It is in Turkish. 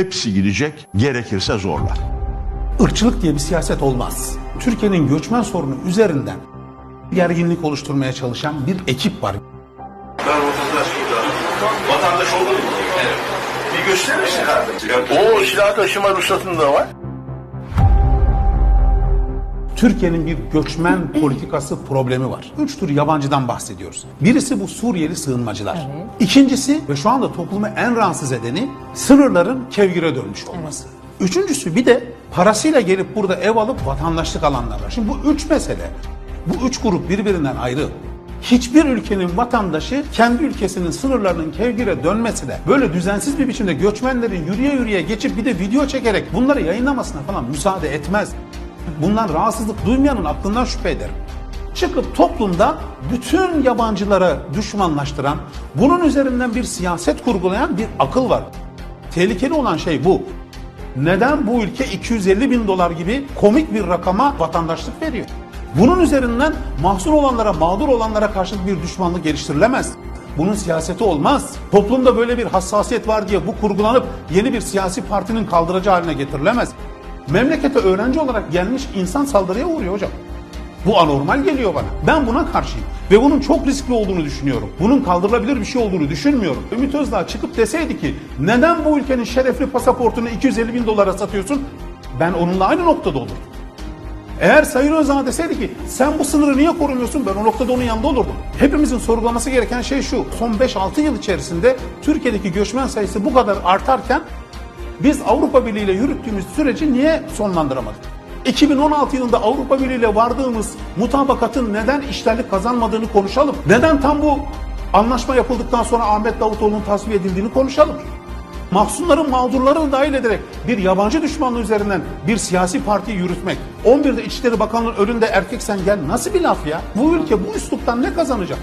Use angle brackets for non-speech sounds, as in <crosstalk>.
hepsi gidecek gerekirse zorla. Irkçılık diye bir siyaset olmaz. Türkiye'nin göçmen sorunu üzerinden gerginlik oluşturmaya çalışan bir ekip var. Ben vatandaş burada. Vatandaş olur mu? Evet. Bir gösterir misin abi? O silah taşıma ruhsatında var. Türkiye'nin bir göçmen <clears throat> politikası problemi var. Üç tür yabancıdan bahsediyoruz. Birisi bu Suriyeli sığınmacılar. İkincisi ve şu anda toplumu en rahatsız edeni sınırların kevgire dönmüş olması. Üçüncüsü bir de parasıyla gelip burada ev alıp vatandaşlık alanlar var. Şimdi bu üç mesele, bu üç grup birbirinden ayrı. Hiçbir ülkenin vatandaşı kendi ülkesinin sınırlarının kevgire dönmesi de böyle düzensiz bir biçimde göçmenlerin yürüye yürüye geçip bir de video çekerek bunları yayınlamasına falan müsaade etmez. Bundan rahatsızlık duymayanın aklından şüphe ederim. Çıkıp toplumda bütün yabancılara düşmanlaştıran, bunun üzerinden bir siyaset kurgulayan bir akıl var. Tehlikeli olan şey bu. Neden bu ülke 250 bin dolar gibi komik bir rakama vatandaşlık veriyor? Bunun üzerinden mahzun olanlara, mağdur olanlara karşı bir düşmanlık geliştirilemez. Bunun siyaseti olmaz. Toplumda böyle bir hassasiyet var diye bu kurgulanıp yeni bir siyasi partinin kaldırıcı haline getirilemez. Memlekete öğrenci olarak gelmiş insan saldırıya uğruyor hocam. Bu anormal geliyor bana. Ben buna karşıyım. Ve bunun çok riskli olduğunu düşünüyorum. Bunun kaldırılabilir bir şey olduğunu düşünmüyorum. Ümit Özdağ çıkıp deseydi ki neden bu ülkenin şerefli pasaportunu 250 bin dolara satıyorsun? Ben onunla aynı noktada olurdum. Eğer Sayın Özdağ deseydi ki sen bu sınırı niye korumuyorsun ben o noktada onun yanında olurdum. Hepimizin sorgulaması gereken şey şu. Son 5-6 yıl içerisinde Türkiye'deki göçmen sayısı bu kadar artarken biz Avrupa Birliği ile yürüttüğümüz süreci niye sonlandıramadık? 2016 yılında Avrupa Birliği ile vardığımız mutabakatın neden işlerlik kazanmadığını konuşalım. Neden tam bu anlaşma yapıldıktan sonra Ahmet Davutoğlu'nun tasfiye edildiğini konuşalım. Mahsunların mağdurlarını dahil ederek bir yabancı düşmanlığı üzerinden bir siyasi partiyi yürütmek. 11'de İçişleri Bakanlığı'nın önünde erkek sen gel nasıl bir laf ya? Bu ülke bu üsluptan ne kazanacak?